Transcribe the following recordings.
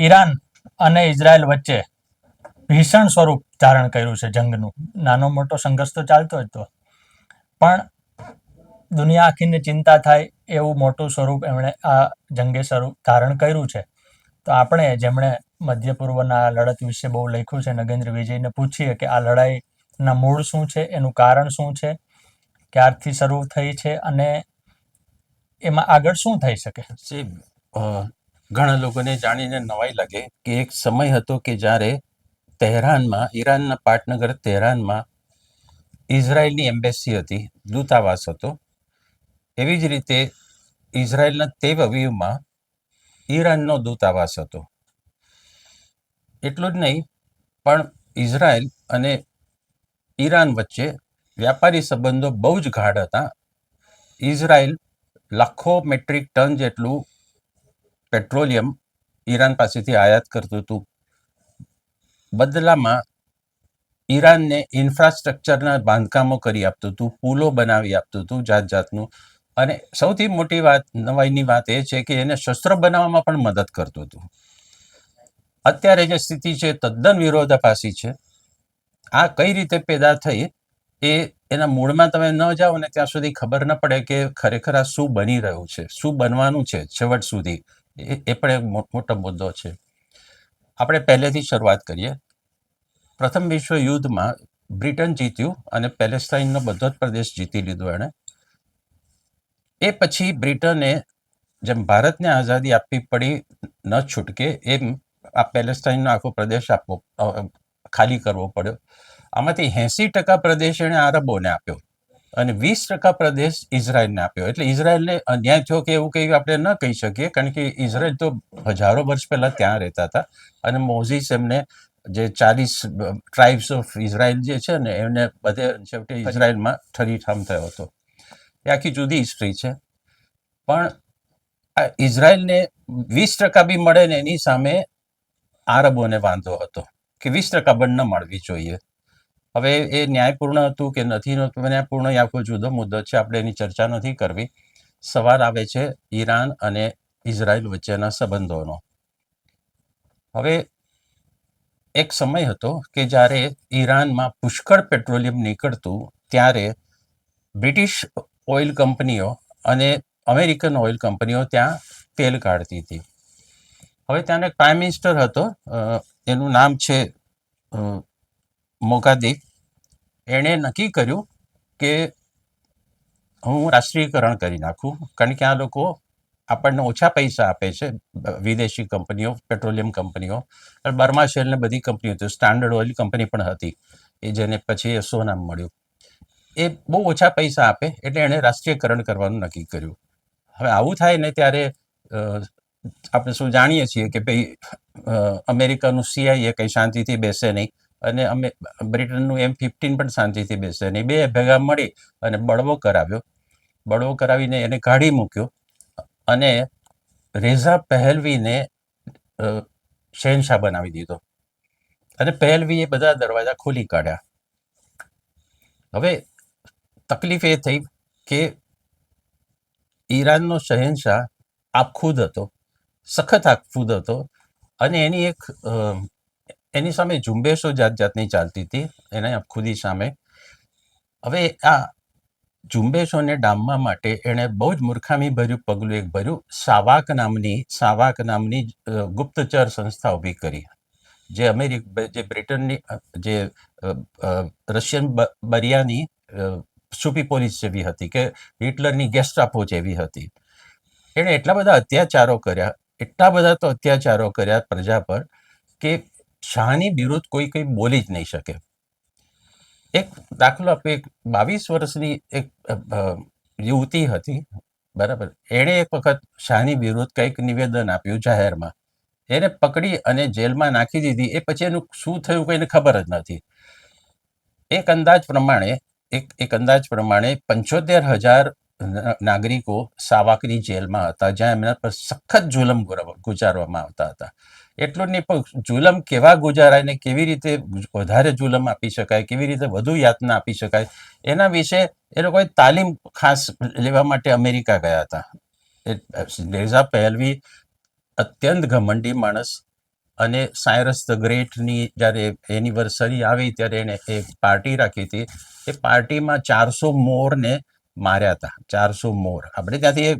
Iran અને Israel વચ્ચે ભીષણ સ્વરૂપ ધારણ કર્યું છે જંગનું. નાનો મોટો સંઘર્ષ તો ચાલતો જ હતો પણ દુનિયા આખીને ચિંતા થાય એવું મોટું સ્વરૂપ એમણે આ જંગે સ્વરૂપ ધારણ કર્યું છે. તો આપણે, જેમણે મધ્ય પૂર્વના લડત વિશે બહુ લખ્યું છે, નગેન્દ્ર વિજયને પૂછીએ કે આ લડાઈના મૂળ શું છે, એનું કારણ શું છે, ક્યારથી શરૂ થઈ છે અને એમાં આગળ શું થઈ શકે? ઘણા લોકોને જાણીને નવાઈ લાગે કે એક સમય હતો કે જ્યારે તહેરાનમાં, ઈરાનના પાટનગર તહેરાનમાં ઇઝરાયલની એમ્બેસી હતી, દૂતાવાસ હતો. એવી જ રીતે ઇઝરાયલના તે અવયવમાં ઈરાનનો દૂતાવાસ હતો. એટલું જ નહીં, પણ ઇઝરાયલ અને ઈરાન વચ્ચે વ્યાપારી સંબંધો બહુ જ ગાઢ હતા. ઇઝરાયલ લાખો મેટ્રિક ટન જેટલું પેટ્રોલિયમ ઈરાન પાસેથી આયાત કરતું હતું. બદલામાં ઈરાનને ઇન્ફ્રાસ્ટ્રક્ચરના બાંધકામો કરી આપતું હતું, પુલો બનાવી આપતું હતું જાત જાતનું અને સૌથી મોટી વાત, નવાઈની વાત એ છે કે એને શસ્ત્ર બનાવવામાં પણ મદદ કરતું હતું. અત્યારે જે સ્થિતિ છે, તદ્દન વિરોધાભાસી છે. આ કઈ રીતે પેદા થઈ એ એના મૂળમાં તમે ન જાઓ ને ત્યાં સુધી ખબર ન પડે કે ખરેખર આ શું બની રહ્યું છે, શું બનવાનું છે છેવટ સુધી. એ પણ એક મોટો મુદ્દો છે. આપણે પહેલેથી શરૂઆત કરીએ. પ્રથમ વિશ્વ યુદ્ધમાં બ્રિટન જીત્યું અને પેલેસ્ટાઇનનો બધો જ પ્રદેશ જીતી લીધો એણે. એ પછી બ્રિટને જેમ ભારતને આઝાદી આપવી પડી ન છૂટકે એમ આ પેલેસ્ટાઇનનો આખો પ્રદેશ આપવો ખાલી કરવો પડ્યો. આમાંથી એંસી ટકા પ્રદેશ એણે આરબોને આપ્યો. અને વીસ ટકા પ્રદેશ ઇઝરાયલને આપ્યો. એટલે ઇઝરાયલને અન્યાય થયો કે એવું કંઈ આપણે ન કહી શકીએ, કારણ કે ઇઝરાયલ તો હજારો વર્ષ પહેલાં ત્યાં રહેતા હતા. અને મોઝીસ એમને જે ચાલીસ ટ્રાઇબ્સ ઓફ ઇઝરાયલ જે છે ને, એમને બધે છેવટે ઇઝરાયલમાં ઠરીઠામ થયો હતો. એ આખી જુદી હિસ્ટ્રી છે. પણ આ ઇઝરાયલને વીસ ટકા બી મળે ને એની સામે આરબોને વાંધો હતો કે વીસ ટકા પણ ન મળવી જોઈએ. હવે એ ન્યાયપૂર્ણ હતું કે નથી ન્યાયપૂર્ણ એ આખો જુદો મુદ્દો છે. આપણે એની ચર્ચા નથી કરવી. સવાલ આવે છે ઈરાન અને ઇઝરાયલ વચ્ચેના સંબંધોનો. હવે એક સમય હતો કે જ્યારે ઈરાનમાં પુષ્કળ પેટ્રોલિયમ નીકળતું, ત્યારે બ્રિટિશ ઓઇલ કંપનીઓ અને અમેરિકન ઓઇલ કંપનીઓ ત્યાં તેલ કાઢતી હતી. હવે ત્યાંનો એક પ્રાઇમ મિનિસ્ટર હતો એનું નામ છે મોગાદી એણે નક્કી કર્યું કે હું રાષ્ટ્રીયકરણ કરી નાખું, કારણ કે આ લોકો આપણને ઓછા પૈસા આપે છે, વિદેશી કંપનીઓ, પેટ્રોલિયમ કંપનીઓ બર્મા શેલને બધી કંપનીઓ હતી, સ્ટાન્ડર્ડ ઓઇલ કંપની પણ હતી, એ જેને પછી એ સોનામ મળ્યું. એ બહુ ઓછા પૈસા આપે, એટલે એણે રાષ્ટ્રીયકરણ કરવાનું નક્કી કર્યું. હવે આવું થાય ને ત્યારે આપણે શું જાણીએ છીએ કે ભાઈ અમેરિકાનું સીઆઈએ કંઈ શાંતિથી બેસે નહીં અને અમે બ્રિટનનું એમ ફિફ્ટીન પણ શાંતિથી બેસે અને બે ભેગા મળી અને બળવો કરાવ્યો. બળવો કરાવીને એને કાઢી મૂક્યો અને રેઝા પહેલવીને શહેનશાહ બનાવી દીધો. અને પહેલવીએ બધા દરવાજા ખોલી કાઢ્યા. હવે તકલીફ એ થઈ કે ઈરાનનો શહેનશાહ આપખુદ હતો, સખત આપખુદ હતો અને એની એક એની સામે ઝુંબેશો જાત જાતની ચાલતી હતી. એને ખુદી સામે. હવે આ ઝુંબેશોને ડામવા માટે એણે બહુ જ મૂર્ખામી ભર્યું, પગલું એક ભર્યું. સાવાક નામની સાવાક નામની ગુપ્તચર સંસ્થા ઊભી કરી. જે અમેરિક, જે બ્રિટનની જે રશિયન બરિયાની સુપી પોલીસ જેવી હતી કે હિટલરની ગેસ્ટાપો જેવી હતી. એણે એટલા બધા અત્યાચારો કર્યા, એટલા બધા તો અત્યાચારો કર્યા પ્રજા પર કે શાહની વિરુદ્ધ કોઈ કંઈ બોલી જ નહીં શકે. એક દાખલો આપે, એક બાવીસ વર્ષની એક યુવતી હતી, બરાબર? એણે એક વખત શાહની વિરુદ્ધ કંઈક નિવેદન આપ્યું જાહેરમાં. એને પકડી અને જેલમાં નાખી દીધી. એ પછી એનું શું થયું કોઈને ખબર જ નથી. એક અંદાજ પ્રમાણે, એક એક અંદાજ પ્રમાણે પંચોતેર હજાર નાગરિકો સાવાકની જેલમાં હતા, જ્યાં એમના પર સખત જુલમ ગુજારવામાં આવતા હતા. એટલું જ નહીં, પણ જુલમ કેવા ગુજારાય ને કેવી રીતે વધારે જુલમ આપી શકાય, કેવી રીતે વધુ યાતના આપી શકાય, એના વિશે એ લોકોએ તાલીમ ખાસ લેવા માટે અમેરિકા ગયા હતા. લેઝા પહેલવી અત્યંત ઘમંડી માણસ અને સાયરસ ધ ગ્રેટની જ્યારે એનિવર્સરી આવી ત્યારે એણે એક પાર્ટી રાખી હતી. એ પાર્ટીમાં ચારસો મોરને માર્યા હતા, ચારસો મોર. આપણે ત્યાંથી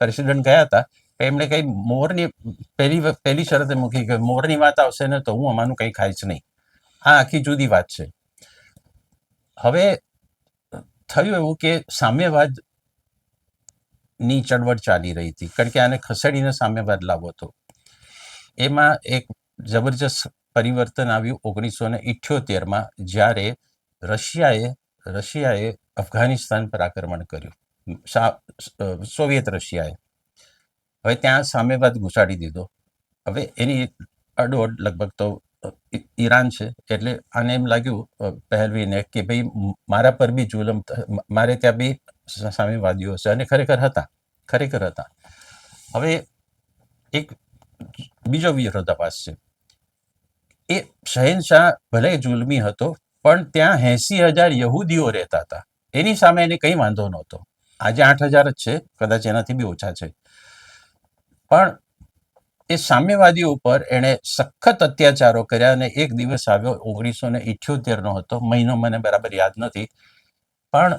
પ્રેસિડન્ટ ગયા હતા. એમણે કઈ મોરની પહેલી પહેલી શરતે મૂકી કે મોરની વાત આવશે ને તો હું અમારું કંઈ ખાઈશ નહીં. આ આખી જુદી વાત છે. હવે થયું એવું કે સામ્યવાદની ચળવળ ચાલી રહી હતી. કારણ કે આને ખસેડીને સામ્યવાદ લાવવો હતો. એમાં એક જબરજસ્ત પરિવર્તન આવ્યું ઓગણીસો ને ઇઠ્યોતેરમાં જ્યારે રશિયાએ રશિયાએ અફઘાનિસ્તાન પર આક્રમણ કર્યું. સોવિયત રશિયાએ. હવે ત્યાં સામ્યવાદ ઘુસાડી દીધો. હવે એની અડોડ લગભગ તો ઈરાન છે. એટલે આને એમ લાગ્યું પહેલવીને કે ભાઈ મારા પર બી જુલમ મારે ત્યાં બી સામ્યવાદીઓ છે અને ખરેખર હતા ખરેખર હતા. હવે એક બીજો વિરોધાભાસ છે. એ શહેનશાહ ભલે જુલમી હતો, પણ ત્યાં એસી હજાર યહૂદીઓ રહેતા હતા. એની સામે એને કંઈ વાંધો નહોતો. આજે આઠ હજાર જ છે, કદાચ એનાથી બી ઓછા છે. પણ એ સામ્યવાદીઓ ઉપર એણે સખત અત્યાચારો કર્યા અને એક દિવસ આવ્યો ઓગણીસો ને ઇઠ્યોતેરનો હતો. મહિનો મને બરાબર યાદ નથી. પણ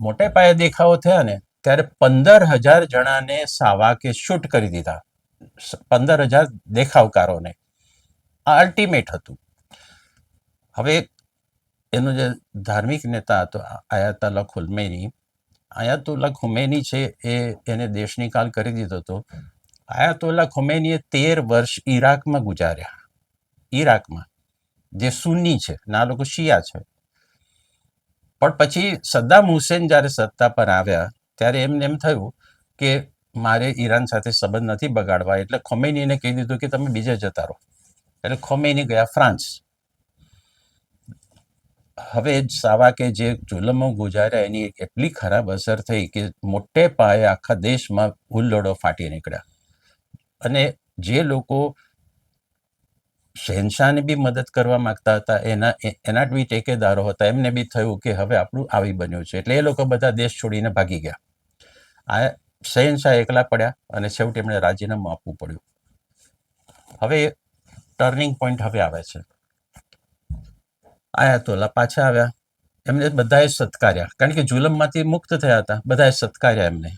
મોટે પાયે દેખાવો થયા ને ત્યારે પંદર હજાર જણાને સાવા કે શૂટ કરી દીધા. પંદર હજાર દેખાવકારોને. આ અલ્ટિમેટ હતું. હવે એનો જે ધાર્મિક નેતા હતો આયાતલ્લા ખુલમેની આયાતુલ્લા ખુમેની છે એ એને દેશનિકાલ કરી દીધો હતો. આયાતુલ્લા ખોમેનીએ તેર વર્ષ ઈરાકમાં ગુજાર્યા. ઈરાકમાં, જે સુન્ની છે, ના લોકો શિયા છે. પણ પછી સદ્દામ હુસેન જ્યારે સત્તા પર આવ્યા, ત્યારે એમને એમ થયું કે મારે ઈરાન સાથે સંબંધ નથી બગાડવા, એટલે ખોમેનીને કહી દીધું કે તમે બીજે જતા રહો. એટલે ખોમેની ગયા ફ્રાન્સ. હવે સાવાકે જે જુલમો ગુજાર્યા, એની એટલી ખરાબ અસર થઈ કે મોટે પાયે આખા દેશમાં હુલ્લોડો ફાટી નીકળ્યા. અને જે લોકો શહેનશાહને બી મદદ કરવા માંગતા હતા, એના એના બી ટેકેદારો હતા, એમને બી થયું કે હવે આપણું આવી બન્યું છે. એટલે એ લોકો બધા દેશ છોડીને ભાગી ગયા. આ શહેનશાહ એકલા પડ્યા અને છેવટે એમણે રાજીનામું આપવું પડ્યું. હવે ટર્નિંગ પોઈન્ટ હવે આવે છે. આયા તોલા પાછા આવ્યા. એમને બધાએ સત્કાર્યા. કારણ કે જુલમમાંથી મુક્ત થયા હતા. બધાએ સત્કાર્યા એમને.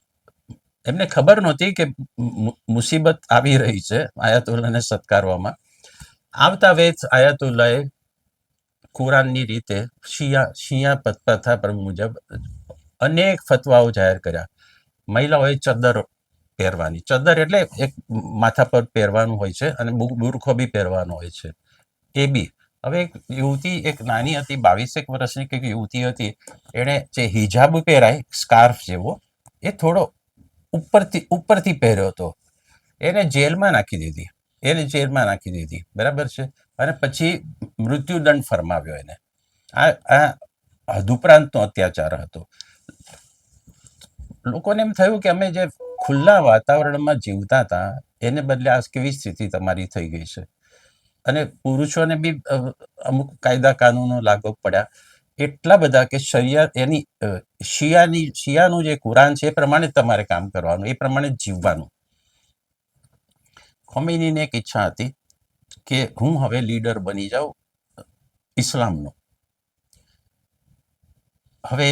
એમને ખબર નહોતી કે મુસીબત આવી રહી છે આયાતુલ્લાને સત્કારવામાં. આવતા વેત આયાતુલ્લાએ કુરાનની રીતે શિયા શિયા પ્રથા પર મુજબ અનેક ફતવાઓ જાહેર કર્યા. મહિલાઓએ ચદર પહેરવાની. ચદર એટલે એક માથા પર પહેરવાનું હોય છે અને બુરખો બી પહેરવાનો હોય છે. એ બી. હવે એક યુવતી, એક નાની હતી, બાવીસેક વર્ષની કંઈક યુવતી હતી, એણે જે હિજાબ પહેરાય, સ્કાર્ફ જેવો, એ થોડો ઉપરથી ઉપરથી પહેર્યો હતો. એને જેલમાં નાખી દીધી. એને જેલમાં નાખી દીધી. બરાબર છે? અને પછી મૃત્યુદંડ ફરમાવ્યો એને. આ આ હદુપરાંતનો અત્યાચાર હતો. લોકોને એમ થયું કે અમે જે ખુલ્લા વાતાવરણમાં જીવતા હતા, એને બદલે આ કેવી સ્થિતિ તમારી થઈ ગઈ છે? અને પુરુષોને બી અમુક કાયદા કાનૂનો લાગુ પડ્યા. એટલા બધા કે શરિયા એની શિયાની, શિયાનું જે કુરાન છે એ પ્રમાણે તમારે કામ કરવાનું, એ પ્રમાણે જીવવાનું. ખોમેનીને એક ઈચ્છા હતી કે હું હવે લીડર બની જાઉં ઇસ્લામનો. હવે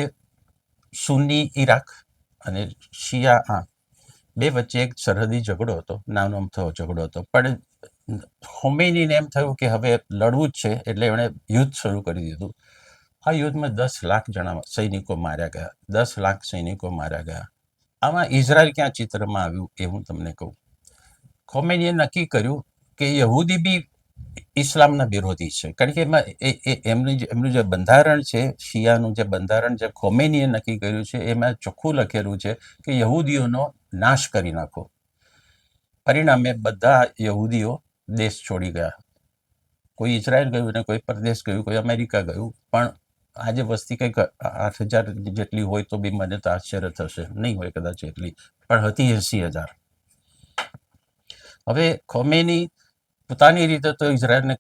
સુન્ની ઈરાક અને શિયા આ બે વચ્ચે એક સરહદી ઝઘડો હતો, નાનો થયો ઝઘડો હતો. પણ ખોમેનીને એમ થયું કે હવે લડવું જ છે, એટલે એમણે યુદ્ધ શરૂ કરી દીધું. આ યુદ્ધમાં દસ લાખ જણા સૈનિકો માર્યા ગયા. દસ લાખ સૈનિકો માર્યા ગયા. આમાં ઇઝરાયલ ક્યાં ચિત્રમાં આવ્યું એ હું તમને કહું. ખોમેનીએ નક્કી કર્યું કે યહૂદી બી ઇસ્લામના વિરોધી છે. કારણ કે એમાં એ- એમની જે- એમનું જે બંધારણ છે, શિયાનું જે બંધારણ જે ખોમેનીએ નક્કી કર્યું છે, એમાં ચોખ્ખું લખેલું છે કે યહૂદીઓનો નાશ કરી નાખો. પરિણામે બધા યહૂદીઓ દેશ છોડી ગયા. કોઈ ઇઝરાયલ ગયું ને કોઈ પરદેશ ગયું, કોઈ અમેરિકા ગયું, પણ આજે વસ્તી કંઈક આઠ હજાર જેટલી હોય તો બી મને તો આશ્ચર્ય થશે. નહીં હોય કદાચ એટલી, પણ હતી એસી હજાર. હવે ખોમેની પોતાની રીતે તો ઇઝરાયલને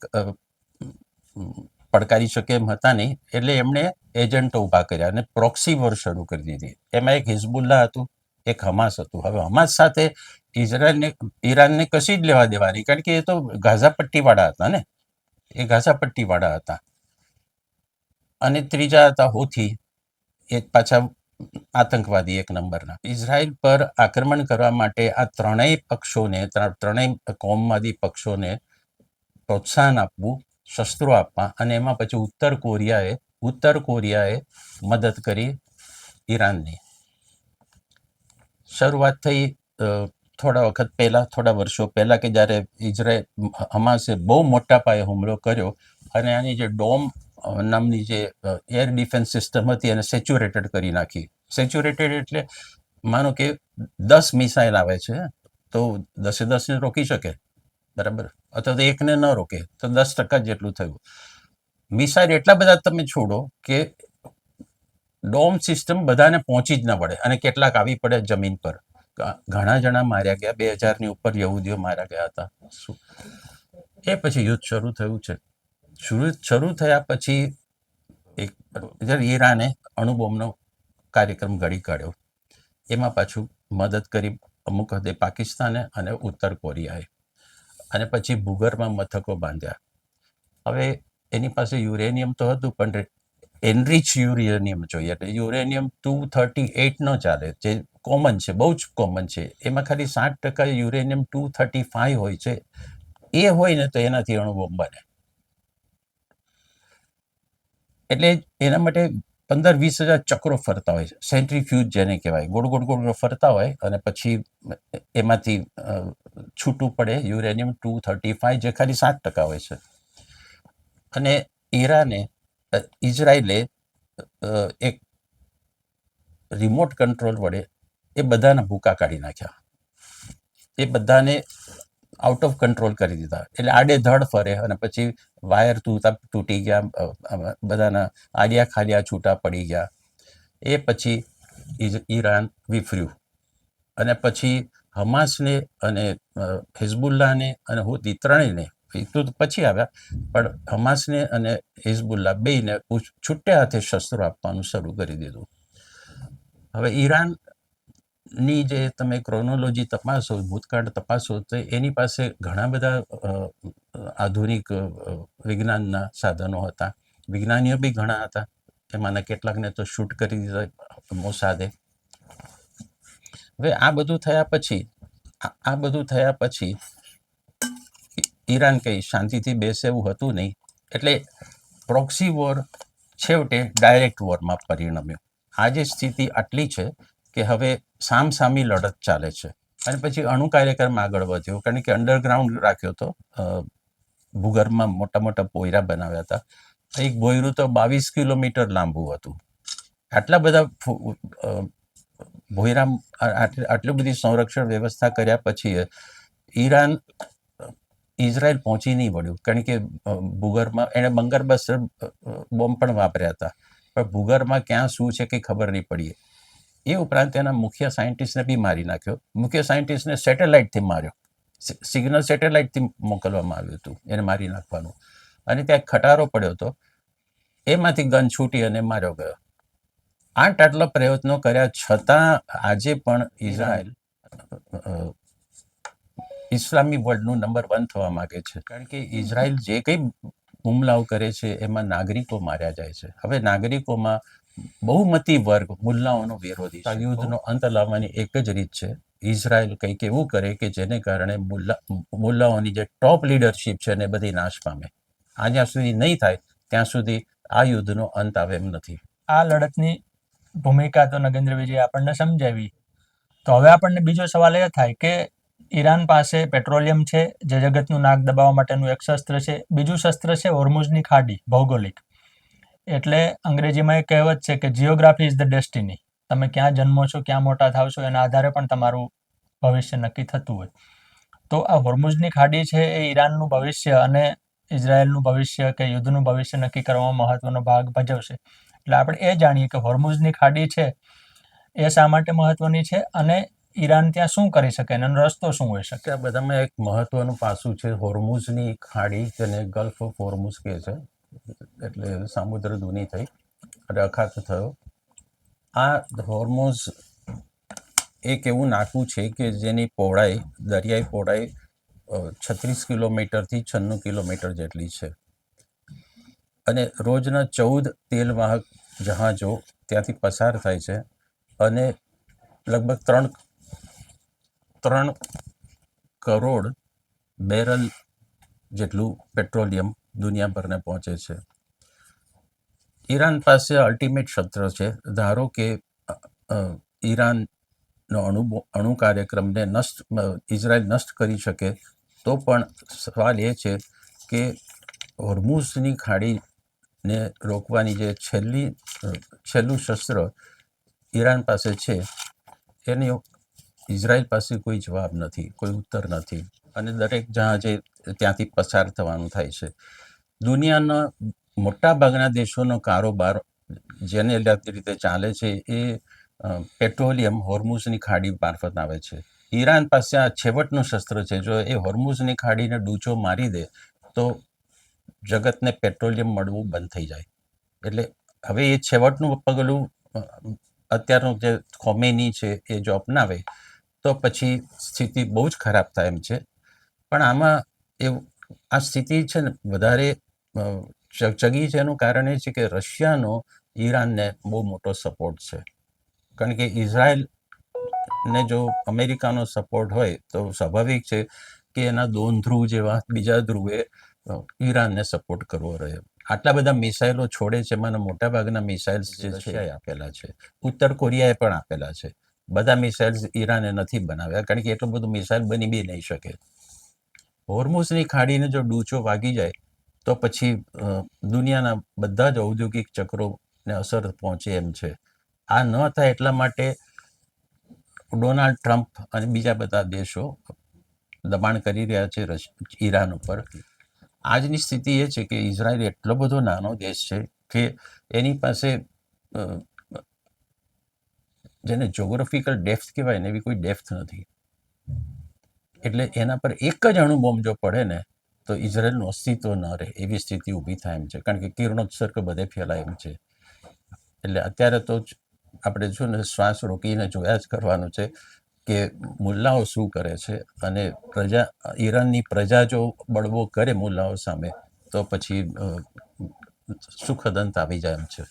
પડકારી શકે એમ હતા નહીં, એટલે એમણે એજન્ટો ઊભા કર્યા અને પ્રોક્સી વોર શરૂ કરી દીધી. એમાં એક હિઝબુલ્લા હતું, એક હમાસ હતું. હવે હમાસ સાથે ઇઝરાયલને, ઈરાનને કશી જ લેવા દેવાની? કારણ કે એ તો ગાઝા પટ્ટીવાળા હતા ને? એ ગાઝા પટ્ટીવાળા હતા. અને ત્રીજા હતા હોથી એક પાછા આતંકવાદી એક નંબરના. ઇઝરાયલ પર આક્રમણ કરવા માટે આ ત્રણેય પક્ષોને ત્રણેય કોમવાદી પક્ષોને પ્રોત્સાહન આપવું, શસ્ત્રો આપવા અને એમાં પછી ઉત્તર કોરિયાએ ઉત્તર કોરિયાએ મદદ કરી ઈરાનની. શરૂઆત થઈ થોડા વખત પહેલા, થોડા વર્ષો પહેલા કે જ્યારે ઇઝરાયલ, હમાસે બહુ મોટા પાયે હુમલો કર્યો અને આની જે ડોમ નામની જે એર ડિફેન્સ સિસ્ટમ હતી એને સેચ્યુરેટેડ કરી નાખી. સેચ્યુરેટેડ એટલે માનો કે દસ મિસાઇલ આવે છે, તો દસે દસને રોકી શકે. બરાબર? અથવા તો એકને ન રોકે, તો દસ ટકા જેટલું થયું. મિસાઇલ એટલા બધા તમે છોડો કે ડોમ સિસ્ટમ બધાને પહોંચી જ ન પડે અને કેટલાક આવી પડે જમીન પર. ઘણા જણા માર્યા ગયા, બે હજારની ઉપર યહૂદીઓ માર્યા ગયા હતા. શું? એ પછી યુદ્ધ શરૂ થયું છે. શરૂ શરૂ થયા પછી એક ઈરાને અણુબોમ્બનો કાર્યક્રમ ઘડી કાઢ્યો. એમાં પાછું મદદ કરી અમુક હદે પાકિસ્તાને અને ઉત્તર કોરિયાએ. અને પછી ભૂગર્ભમાં મથકો બાંધ્યા. હવે એની પાસે યુરેનિયમ તો હતું, પણ એનરીચ યુરેનિયમ જોઈએ. એટલે યુરેનિયમ ટુ થર્ટી એટ ચાલે, જે કોમન છે, બહુ જ કોમન છે. એમાં ખાલી સાઠ ટકા યુરેનિયમ ટુ થર્ટી ફાઈવ હોય છે. એ હોય ને તો એનાથી અણુબોમ્બ બને. એટલે એના માટે પંદર વીસ હજાર ચક્રો ફરતા હોય છે. સેન્ટ્રીફ્યુજ જેને કહેવાય. ગોળ ગોળ ગોળ ફરતા હોય અને પછી એમાંથી છૂટું પડે. યુરેનિયમ ટુ થર્ટી ફાઈવ જે ખાલી સાત ટકા હોય છે. અને ઈરાને ઇઝરાયલે એક રિમોટ કંટ્રોલ વડે એ બધાના ભૂકા કાઢી નાખ્યા. એ બધાને આઉટ ઓફ કંટ્રોલ કરી દીધા. એટલે આડે ધડ ફરે અને પછી વાયર તૂતા તૂટી ગયા બધાના આડિયા ખાડિયા છૂટા પડી ગયા. એ પછી ઈરાન વિફર્યું. અને પછી હમાસને અને હિઝબુલ્લાને અને હુતી ત્રણેયને તો પછી આવ્યા, પણ હમાસને અને હિઝબુલ્લા ઉચ- છૂટે હાથે શસ્ત્રો આપવાનું શરૂ કરી દીધું. હવે ઈરાનની જે તમે ક્રોનોલોજી તપાસો, ભૂતકાળ તપાસો, તો એની પાસે ઘણા બધા આધુનિક વિજ્ઞાનના સાધનો હતા. વિજ્ઞાનીઓ બી ઘણા હતા. એમાંના કેટલાકને તો શૂટ કરી દીધા મોસાદે. હવે આ બધું થયા પછી, આ- આ બધું થયા પછી ઈરાન કંઈ શાંતિથી બેસે એવું હતું નહીં. એટલે પ્રોક્સી વોર છેવટે ડાયરેક્ટ વોરમાં પરિણમ્યો. આજે સ્થિતિ આટલી છે કે હવે સામસામી લડત ચાલે છે. અને પછી અણુ કાર્યક્રમ આગળ વધ્યો. કારણ કે અંડરગ્રાઉન્ડ રાખ્યો હતો. ભૂગર્ભમાં મોટા મોટા પોયરા બનાવ્યા હતા. એક ભોયરું તો બાવીસ કિલોમીટર લાંબુ હતું. આટલા બધા ભોયરા આટલી બધી સંરક્ષણ વ્યવસ્થા કર્યા પછી ઈરાન ઇઝરાયલ પહોંચી નહીં વળ્યું. કારણ કે ભૂગર્ભમાં એણે બંગર બસ્ટર બોમ્બ પણ વાપર્યા હતા. પણ ભૂગર્ભમાં ક્યાં શું છે કંઈ ખબર નહીં પડી. એ ઉપરાંત એના મુખ્ય સાયન્ટિસ્ટને બી મારી નાખ્યો. મુખ્ય સાયન્ટિસ્ટને સેટેલાઇટથી માર્યો. સિગ્નલ સેટેલાઇટથી મોકલવામાં આવ્યું હતું. એને મારી નાખવાનું. અને ત્યાં ખટારો પડ્યો હતો. એમાંથી ગન છૂટી અને માર્યો ગયો. આઠ આટલા પ્રયત્નો કર્યા છતાં આજે પણ ઇઝરાયલ ઇસ્લામી વર્લ્ડનું નંબર વન થવા માંગે છે. કારણ કે ઇઝરાયલ જે કંઈ હુમલાઓ કરે છે, એમાં નાગરિકો માર્યા જાય છે. હવે નાગરિકોમાં બહુમતી વર્ગ મુલ્લાઓનો વિરોધી છે. યુદ્ધનો અંત લાવવાની એક જ રીત છે. ઇઝરાયલ કંઈક એવું કરે કે જેને કારણે મુલ્લા મુલ્લાઓની જે ટોપ લીડરશીપ છે ને બધી નાશ પામે. આ જ્યાં સુધી નહીં થાય ત્યાં સુધી આ યુદ્ધનો અંત આવે એમ નથી. આ લડતની ભૂમિકા તો નગેન્દ્ર વિજય આપણને સમજાવી. તો હવે આપણને બીજો સવાલ એ થાય કે ઈરાન પાસે પેટ્રોલિયમ છે જે જગતનું નાક દબાવવા માટેનું એક શસ્ત્ર છે બીજું શસ્ત્ર છે હોર્મુઝની ખાડી ભૌગોલિક. એટલે અંગ્રેજીમાં એક કહેવત છે કે જિયોગ્રાફી ઇઝ ધ ડેસ્ટિની તમે ક્યાં જન્મો છો, ક્યાં મોટા થાવ છો, એના આધારે પણ તમારું ભવિષ્ય નક્કી થતું હોય. તો આ હોર્મુઝની ખાડી છે એ ઈરાનનું ભવિષ્ય અને ઇઝરાયલનું ભવિષ્ય કે યુદ્ધનું ભવિષ્ય નક્કી કરવામાં મહત્વનો ભાગ ભજવશે. એટલે આપણે એ જાણીએ કે હોર્મુઝની ખાડી છે એ શા માટે મહત્વની છે અને ઈરાન ત્યાં શું કરી શકે એનો રસ્તો શું હોઈ શકે? આ બધામાં એક મહત્વનું પાસું છે હોર્મુઝની ખાડી જેને ગલ્ફ ઓફ હોર્મુઝ કહે છે. એટલે સામુદ્ર ધુની થઈ અને અખાત થયો. આ હોર્મોન્સ એક એવું નાકું છે કે જેની પહોળાઈ, દરિયાઈ પહોળાઈ છત્રીસ કિલોમીટરથી છન્નું કિલોમીટર જેટલી છે. અને રોજના ચૌદ તેલવાહક જહાજો ત્યાંથી પસાર થાય છે અને લગભગ ત્રણ ત્રણ કરોડ બેરલ જેટલું પેટ્રોલિયમ દુનિયાભરને પહોંચે છે. ઈરાન પાસે અલ્ટિમેટ શસ્ત્ર છે. ધારો કે ઈરાનનો અણુ અણુ કાર્યક્રમને નષ્ટ ઇઝરાયલ નષ્ટ કરી શકે, તો પણ સવાલ એ છે કે હોર્મુઝની ખાડીને રોકવાની જે છેલ્લી છેલ્લું શસ્ત્ર ઈરાન પાસે છે, એની ઇઝરાયલ પાસે કોઈ જવાબ નથી, કોઈ ઉત્તર નથી. અને દરેક જહાજે ત્યાંથી પસાર થવાનું થાય છે. દુનિયાના મોટાભાગના દેશોનો કારોબાર જેને રીતે ચાલે છે એ પેટ્રોલિયમ હોર્મુઝની ખાડી મારફત આવે છે. ઈરાન પાસે આ છેવટનું શસ્ત્ર છે. જો એ હોર્મુઝની ખાડીને ડૂચો મારી દે, તો જગતને પેટ્રોલિયમ મળવું બંધ થઈ જાય. એટલે હવે એ છેવટનું પગલું અત્યારનું જે ખોમેની છે એ જો અપનાવે, તો પછી સ્થિતિ બહુ જ ખરાબ થાય એમ છે. પણ આમાં એવું આ સ્થિતિ છે ને વધારે ચગી છે એનું કારણ એ છે કે રશિયાનો ઈરાનને બહુ મોટો સપોર્ટ છે. કારણ કે ઇઝરાયલ ને જો અમેરિકાનો સપોર્ટ હોય તો સ્વાભાવિક છે કે એના દોન ધ્રુવ જેવા બીજા ધ્રુવે ઈરાનને સપોર્ટ કરવો રહે. આટલા બધા મિસાઇલો છોડે છે, એમાંના મોટાભાગના મિસાઇલ્સ જે રશિયાએ આપેલા છે. ઉત્તર કોરિયાએ પણ આપેલા છે. બધા મિસાઇલ્સ ઈરાને નથી બનાવ્યા, કારણ કે એટલું બધું મિસાઇલ બની બી નહીં શકે. હોર્મુઝની ખાડીને જો ડૂચો વાગી જાય, તો પછી દુનિયાના બધા જ ઔદ્યોગિક ચક્રોને અસર પહોંચે એમ છે. આ ન થાય એટલા માટે ડોનાલ્ડ ટ્રમ્પ અને બીજા બધા દેશો દબાણ કરી રહ્યા છે ઈરાન ઉપર. આજની સ્થિતિ એ છે કે ઇઝરાયલ એટલો બધો નાનો દેશ છે કે એની પાસે જેને જોગ્રાફિકલ ડેપ્થ કહેવાય ને એવી કોઈ ડેપ્થ નથી. એટલે એના પર એક જ અણુ બોમ્બ જો પડે ને, તો ઇઝરાયલનું અસ્તિત્વ ન રહે, એવી સ્થિતિ ઊભી થાય એમ છે. કારણ કે કિરણોત્સર્ગ બધે ફેલાય એમ છે. એટલે અત્યારે તો આપણે જો ને શ્વાસ રોકીને જોયા જ કરવાનું છે કે મુલ્લાઓ શું કરે છે અને પ્રજા, ઈરાનની પ્રજા જો બળવો કરે મુલ્લાઓ સામે, તો પછી સુખદ અંત આવી જાય એમ છે.